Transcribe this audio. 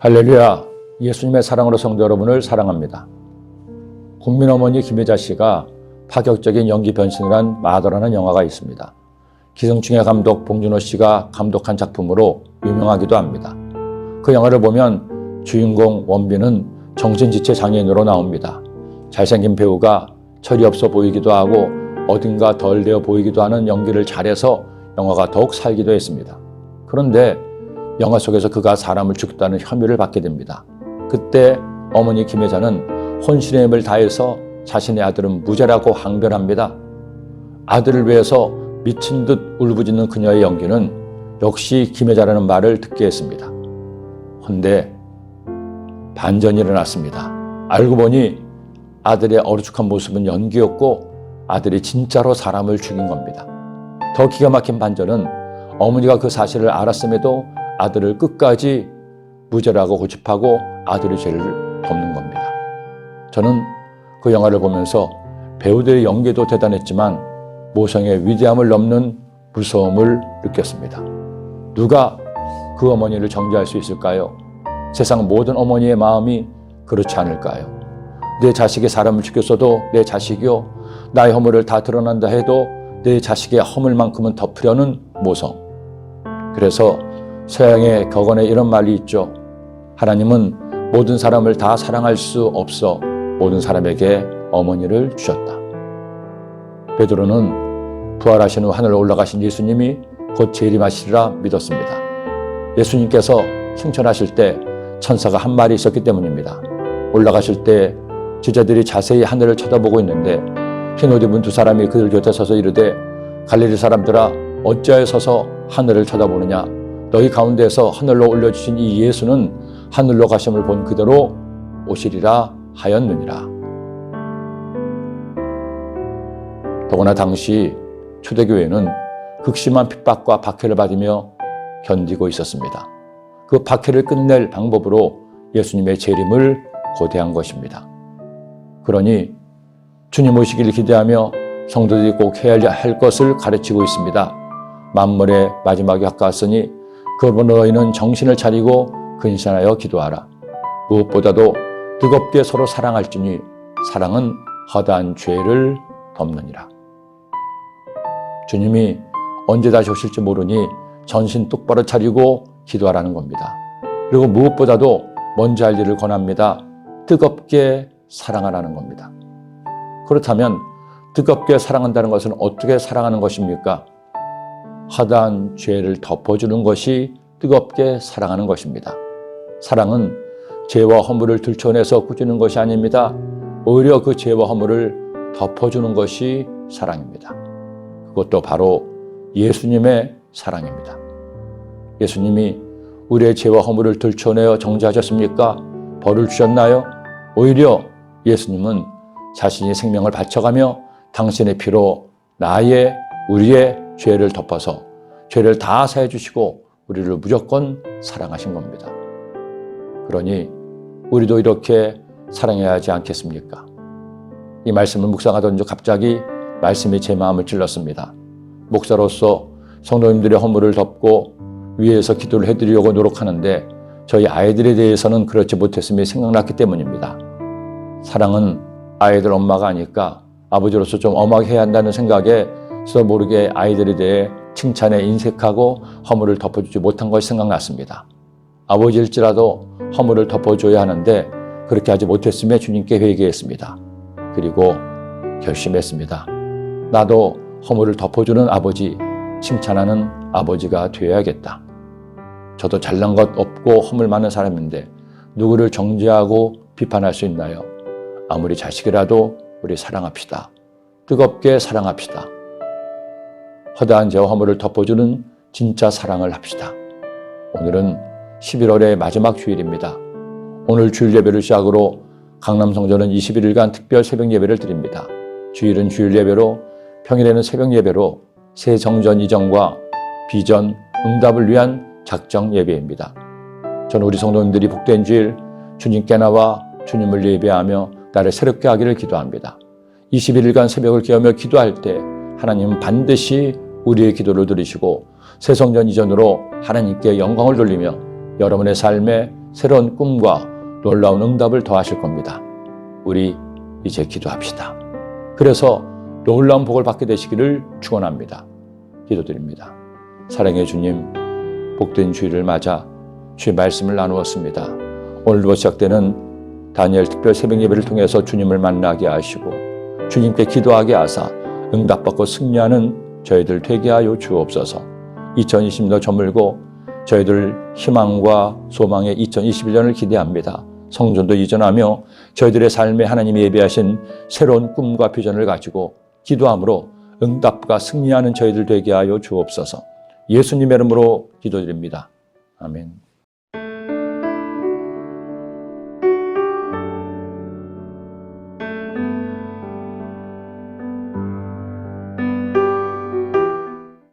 할렐루야. 예수님의 사랑으로 성도 여러분을 사랑합니다. 국민 어머니 김혜자 씨가 파격적인 연기 변신을 한 마더라는 영화가 있습니다. 기생충의 감독 봉준호 씨가 감독한 작품으로 유명하기도 합니다. 그 영화를 보면 주인공 원빈은 정신지체 장애인으로 나옵니다. 잘생긴 배우가 철이 없어 보이기도 하고 어딘가 덜 되어 보이기도 하는 연기를 잘해서 영화가 더욱 살기도 했습니다. 그런데 영화 속에서 그가 사람을 죽였다는 혐의를 받게 됩니다. 그때 어머니 김혜자는 혼신의 힘을 다해서 자신의 아들은 무죄라고 항변합니다. 아들을 위해서 미친 듯 울부짖는 그녀의 연기는 역시 김혜자라는 말을 듣게 했습니다. 헌데 반전이 일어났습니다. 알고 보니 아들의 어리숙한 모습은 연기였고 아들이 진짜로 사람을 죽인 겁니다. 더 기가 막힌 반전은 어머니가 그 사실을 알았음에도 아들을 끝까지 무죄라고 고집하고 아들의 죄를 덮는 겁니다. 저는 그 영화를 보면서 배우들의 연기도 대단했지만 모성의 위대함을 넘는 무서움을 느꼈습니다. 누가 그 어머니를 정죄할 수 있을까요? 세상 모든 어머니의 마음이 그렇지 않을까요? 내 자식이 사람을 죽였어도 내 자식이요. 나의 허물을 다 드러난다 해도 내 자식의 허물만큼은 덮으려는 모성. 그래서 서양의 격언에 이런 말이 있죠. 하나님은 모든 사람을 다 사랑할 수 없어 모든 사람에게 어머니를 주셨다. 베드로는 부활하신 후 하늘로 올라가신 예수님이 곧 재림하시리라 믿었습니다. 예수님께서 승천하실 때 천사가 한 마리 있었기 때문입니다. 올라가실 때 제자들이 자세히 하늘을 쳐다보고 있는데 흰 옷 입은 두 사람이 그들 곁에 서서 이르되 갈릴리 사람들아 어찌하여 서서 하늘을 쳐다보느냐 너희 가운데서 하늘로 올려주신 이 예수는 하늘로 가심을 본 그대로 오시리라 하였느니라. 더구나 당시 초대교회는 극심한 핍박과 박해를 받으며 견디고 있었습니다. 그 박해를 끝낼 방법으로 예수님의 재림을 고대한 것입니다. 그러니 주님 오시기를 기대하며 성도들이 꼭 해야 할 것을 가르치고 있습니다. 만물의 마지막이 가까웠으니 그러므로 너희는 정신을 차리고 근신하여 기도하라. 무엇보다도 뜨겁게 서로 사랑할지니 사랑은 허다한 죄를 덮느니라. 주님이 언제 다시 오실지 모르니 전신 똑바로 차리고 기도하라는 겁니다. 그리고 무엇보다도 먼저 할 일을 권합니다. 뜨겁게 사랑하라는 겁니다. 그렇다면 뜨겁게 사랑한다는 것은 어떻게 사랑하는 것입니까? 허다한 죄를 덮어주는 것이 뜨겁게 사랑하는 것입니다. 사랑은 죄와 허물을 들춰내서 꾸짖는 것이 아닙니다. 오히려 그 죄와 허물을 덮어주는 것이 사랑입니다. 그것도 바로 예수님의 사랑입니다. 예수님이 우리의 죄와 허물을 들춰내어 정죄하셨습니까? 벌을 주셨나요? 오히려 예수님은 자신이 생명을 바쳐가며 당신의 피로 나의 우리의 죄를 덮어서 죄를 다 사해 주시고 우리를 무조건 사랑하신 겁니다. 그러니 우리도 이렇게 사랑해야 하지 않겠습니까? 이 말씀을 묵상하던 중 갑자기 말씀이 제 마음을 찔렀습니다. 목사로서 성도님들의 허물을 덮고 위에서 기도를 해드리려고 노력하는데 저희 아이들에 대해서는 그렇지 못했음이 생각났기 때문입니다. 사랑은 아이들 엄마가 아니까 아버지로서 좀 엄하게 해야 한다는 생각에 서 모르게 아이들에 대해 칭찬에 인색하고 허물을 덮어주지 못한 것이 생각났습니다. 아버지일지라도 허물을 덮어줘야 하는데 그렇게 하지 못했음에 주님께 회개했습니다. 그리고 결심했습니다. 나도 허물을 덮어주는 아버지, 칭찬하는 아버지가 되어야겠다. 저도 잘난 것 없고 허물 많은 사람인데 누구를 정죄하고 비판할 수 있나요? 아무리 자식이라도 우리 사랑합시다. 뜨겁게 사랑합시다. 허다한 죄와 허물을 덮어주는 진짜 사랑을 합시다. 오늘은 11월의 마지막 주일입니다. 오늘 주일 예배를 시작으로 강남 성전은 21일간 특별 새벽 예배를 드립니다. 주일은 주일 예배로 평일에는 새벽 예배로 새 정전 이전과 비전, 응답을 위한 작정 예배입니다. 저는 우리 성도님들이 복된 주일 주님께 나와 주님을 예배하며 나를 새롭게 하기를 기도합니다. 21일간 새벽을 깨우며 기도할 때 하나님은 반드시 우리의 기도를 들으시고 새 성전 이전으로 하나님께 영광을 돌리며 여러분의 삶에 새로운 꿈과 놀라운 응답을 더하실 겁니다. 우리 이제 기도합시다. 그래서 놀라운 복을 받게 되시기를 축원합니다. 기도드립니다. 사랑의 주님, 복된 주일을 맞아 주의 말씀을 나누었습니다. 오늘부터 시작되는 다니엘 특별 새벽 예배를 통해서 주님을 만나게 하시고 주님께 기도하게 하사 응답받고 승리하는 저희들 되게 하여 주옵소서. 2020년 저물고 저희들 희망과 소망의 2021년을 기대합니다. 성전도 이전하며 저희들의 삶에 하나님이 예비하신 새로운 꿈과 비전을 가지고 기도함으로 응답과 승리하는 저희들 되게 하여 주옵소서. 예수님의 이름으로 기도드립니다. 아멘.